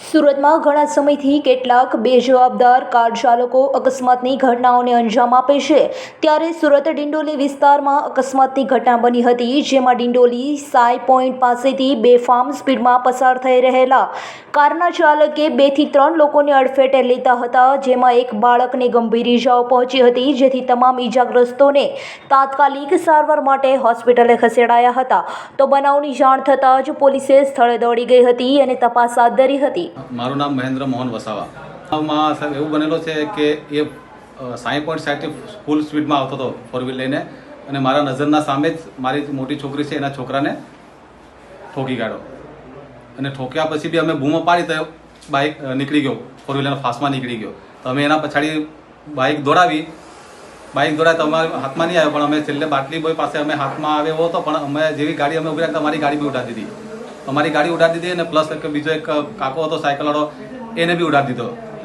સુરતમાં ઘણા સમયથી કેટલાક બેજવાબદાર કાર ચાલકો અકસ્માતની ઘટનાઓને અંજામ આપે છે. ત્યારે સુરત ડિંડોલી વિસ્તારમાં અકસ્માતની ઘટના બની હતી, જેમાં ડિંડોલી સાઈ પોઈન્ટ પાસેથી બેફામ સ્પીડમાં પસાર થઈ રહેલા કારના ચાલકે બેથી ત્રણ લોકોને અડફેટે લેતા હતા, જેમાં એક બાળકને ગંભીર ઇજાઓ પહોંચી હતી, જેથી તમામ ઇજાગ્રસ્તોને તાત્કાલિક સારવાર માટે હોસ્પિટલે ખસેડાયા હતા. તો બનાવની જાણ થતાં જ પોલીસે સ્થળે દોડી ગઈ હતી અને તપાસ હાથ ધરી હતી. મારું નામ મહેન્દ્ર મોહન વસાવા. માં સાહેબ એવું બનેલો છે કે એ સાઈ પોઈન્ટ સાઈડથી ફૂલ સ્પીડમાં આવતો હતો ફોર વ્હીલ લઈને અને મારા નજરના સામે જ મારી મોટી છોકરી છે એના છોકરાને ઠોકી કાઢ્યો. અને ઠોક્યા પછી બી અમે બૂમો પાડી તો બાઇક નીકળી ગયો. ફોર વ્હીલર ફાસ્ટમાં નીકળી ગયો. તો અમે એના પછાડી બાઇક દોડાવી. બાઇક દોડાય તો અમારા હાથમાં નહીં આવ્યો, પણ અમે છેલ્લે બાટલી બોય પાસે અમે હાથમાં આવ્યો હતો, પણ અમે જેવી ગાડી અમે ઊભી રાખતા અમારી ગાડી બી ઉઠાવી દીધી. અમારી ગાડી ઉડાડી દીધી અને પ્લસ એક બીજો એક કાકો હતો સાયકલવાળો એને બી ઉડાડી દીધો.